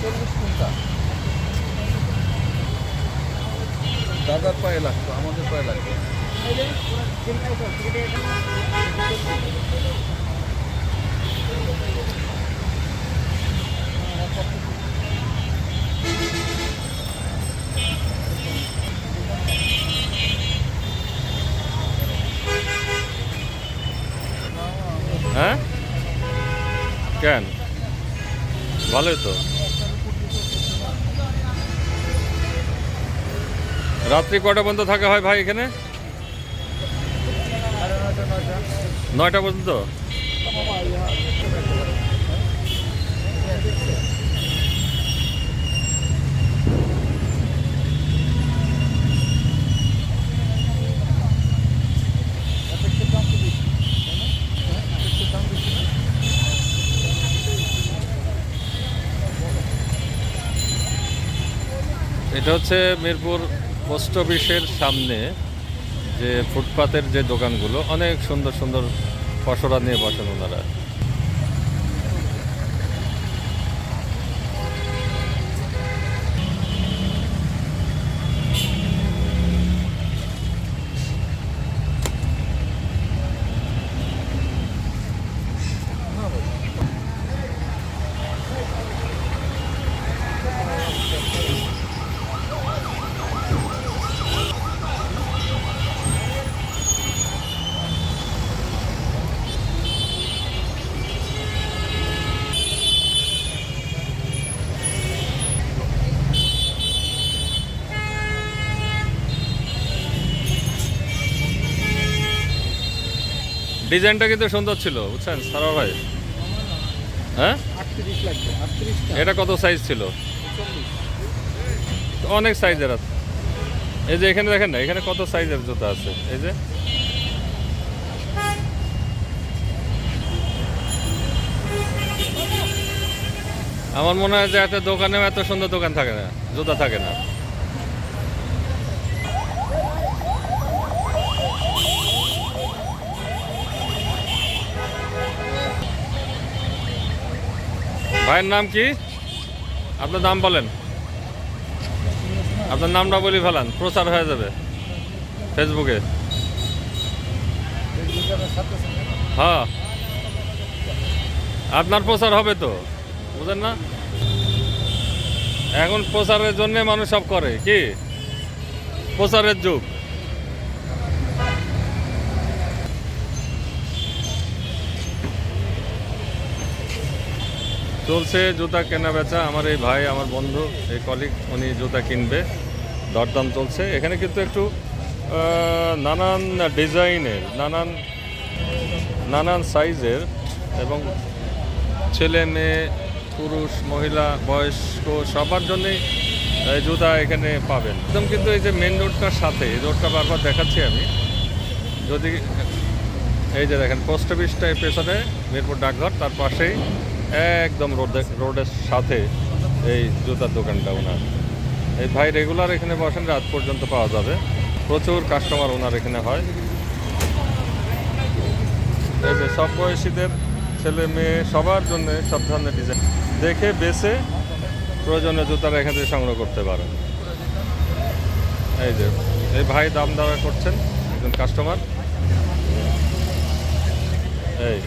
চল্লিশ কোনটা দাদার পায়ে লাগতো আমাদের পায়ে লাগতো। হ্যাঁ? কেন? ভালোই তো। রাত্রি কটা পর্যন্ত থাকা হয় ভাই এখানে? নয়টা পর্যন্ত? এটা হচ্ছে মিরপুর পোস্ট অফিসের সামনে যে ফুটপাতের যে দোকানগুলো অনেক সুন্দর সুন্দর পসরা নিয়ে বসেন ওনারা। ডিজাইনটা কিন্তু সুন্দর ছিল, বুঝছেন? সারা ভাই। হ্যাঁ? এটা কত সাইজ ছিল? অনেক সাইজের আছে। এই যে এখানে দেখেন না, এখানে কত সাইজের জুতা আছে? এই যে। আমার মনে হয় যে এত দোকানেও এত সুন্দর দোকান থাকে না, জুতা থাকে না। ভাইয়ের নাম কি? আপনার নাম বলেন। আপনার নামটা বলি ফেলান, প্রচার হয়ে যাবে ফেসবুকে। হ্যাঁ। আপনার প্রচার হবে তো, বুঝেন না? এখন প্রচারের জন্য মানুষ সব করে, কি? প্রচারের যুগ। চলছে জুতা কেনা বেচা। আমার এই ভাই, আমার বন্ধু, এই কলিগ উনি জুতা কিনবে। দরদাম চলছে। এখানে কিন্তু একটু নানান ডিজাইনের, নানান নানান সাইজের এবং ছেলে মেয়ে, পুরুষ, মহিলা, বয়স্ক, সবার জন্যই জুতা এখানে পাবেন। একদম কিন্তু এই যে মেন রোডটার সাথে, এই রোডটা বারবার দেখাচ্ছি আমি। যদি, এই যে দেখেন পোস্ট অফিসটা এই পেছনে মিরপুর ডাকঘর, তার পাশেই একদম রোডে রোডের সাথে এই জুতার দোকানটা ওনার। এই ভাই রেগুলার এখানে বসেন, রাত পর্যন্ত পাওয়া যাবে। প্রচুর কাস্টমার ওনার এখানে হয়। এই যে সব বয়সীদের ছেলে মেয়ে, সবার জন্য সব ধরনের ডিজাইন দেখে, বেছে, প্রয়োজনীয় জুতারা এখান থেকে সংগ্রহ করতে পারেন। এই যে, এই ভাই দাম দাওয়া করছেন, একজন কাস্টমার এই।